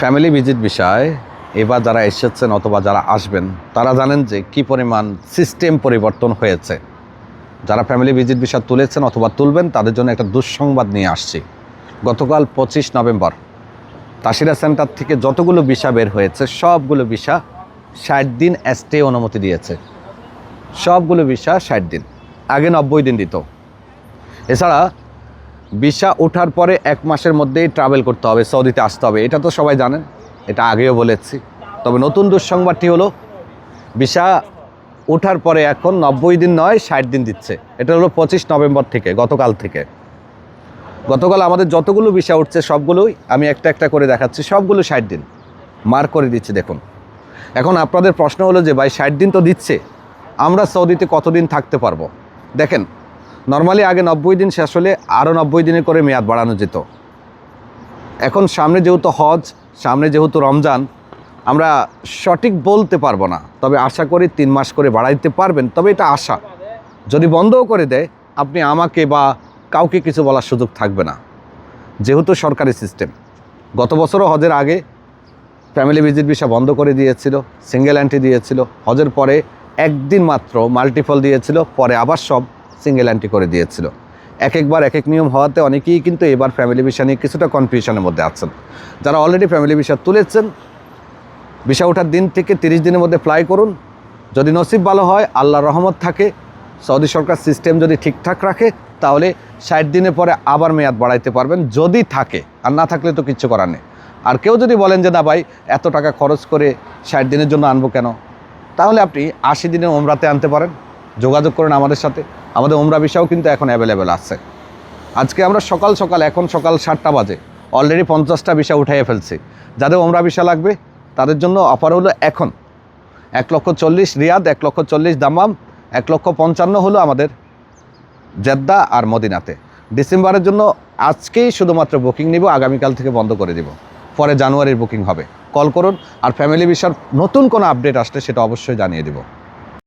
Family visit বিষয়, এবার যারা এসেছেন অথবা যারা আসবেন, তারা জানেন যে কি পরিমাণ সিস্টেম পরিবর্তন হয়েছে। যারা ফ্যামিলি ভিজিট বিষয় তুলেছেন অথবা তুলবেন, তাদের জন্য একটা দুঃসংবাদ নিয়ে আসছি। গতকাল পঁচিশ নভেম্বর, তাসিরা সেন্টার থেকে যতগুলো ভিসা বের হয়েছে, সবগুলো ভিসা ষাট দিন স্টে অনুমতি দিয়েছে। সবগুলো ভিসা ষাট দিন, আগে নব্বই দিন দিত। এছাড়া ভিসা ওঠার পরে এক মাসের মধ্যেই ট্রাভেল করতে হবে, সৌদিতে আসতে হবে। এটা তো সবাই জানেন, এটা আগেও বলেছি। তবে নতুন দুঃসংবাদটি হলো, ভিসা ওঠার পরে এখন নব্বই দিন নয়, ষাট দিন দিচ্ছে। এটা হলো পঁচিশ নভেম্বর থেকে, গতকাল থেকে। গতকাল আমাদের যতগুলো ভিসা উঠছে সবগুলোই আমি একটা একটা করে দেখাচ্ছি, সবগুলো ষাট দিন। মার করে দিচ্ছি, দেখুন। এখন আপনাদের প্রশ্ন হলো যে, ভাই, ষাট দিন তো দিচ্ছে, আমরা সৌদিতে কতদিন থাকতে পারব? দেখেন নর্মালি আগে নব্বই দিন শেষ হলে আরও নব্বই দিনে করে মেয়াদ বাড়ানো যেত। এখন সামনে যেহেতু হজ, সামনে যেহেতু রমজান, আমরা সঠিক বলতে পারব না। তবে আশা করি তিন মাস করে বাড়াইতে পারবেন, তবে এটা আশা। যদি বন্ধও করে দেয়, আপনি আমাকে বা কাউকে কিছু বলার সুযোগ থাকবে না। যেহেতু সরকারি সিস্টেম গত বছরও হজের আগে ফ্যামিলি ভিজিট ভিসা বন্ধ করে দিয়েছিল সিঙ্গেল অ্যান্টি দিয়েছিল। হজের পরে একদিন মাত্র মাল্টিপল দিয়েছিল, পরে আবার সব সিঙ্গেল অ্যান্টি করে দিয়েছিল। এক একবার, এক এক নিয়ম হওয়াতে অনেকেই কিন্তু এবার ফ্যামিলি ভিসা নিয়ে কিছুটা কনফিউশনের মধ্যে আছেন। যারা অলরেডি ফ্যামিলি ভিসা তুলেছেন ভিসা ওঠার দিন থেকে তিরিশ দিনের মধ্যে ফ্লাই করুন। যদি নসিব ভালো হয়, আল্লাহর রহমত থাকে, সৌদি সরকার সিস্টেম যদি ঠিকঠাক রাখে, তাহলে ষাট দিনের পরে আবার মেয়াদ বাড়াইতে পারবেন, যদি থাকে। আর না থাকলে তো কিচ্ছু করার নেই। আর কেউ যদি বলেন যে, না ভাই, এত টাকা খরচ করে ষাট দিনের জন্য আনব কেন? তাহলে আপনি আশি দিনের ওমরাতে আনতে পারেন। যোগাযোগ করেন আমাদের সাথে। আমাদের ওমরা ভিসাও কিন্তু এখন অ্যাভেলেবেল আছে। আজকে আমরা সকাল সকাল, এখন সকাল সাতটা বাজে অলরেডি পঞ্চাশটা ভিসা উঠাইয়ে ফেলছি। যাদের ওমরা ভিসা লাগবে, তাদের জন্য অফার হলো এখন। এক লক্ষ চল্লিশ রিয়াদ, এক লক্ষ চল্লিশ দামাম, এক লক্ষ পঞ্চান্ন হলো আমাদের জেদ্দা আর মদিনাতে। ডিসেম্বরের জন্য আজকেই শুধুমাত্র বুকিং নিব, আগামীকাল থেকে বন্ধ করে দিব। পরে জানুয়ারির বুকিং হবে। কল করুন আর ফ্যামিলি ভিসার নতুন কোনো আপডেট আসলে সেটা অবশ্যই জানিয়ে দিব।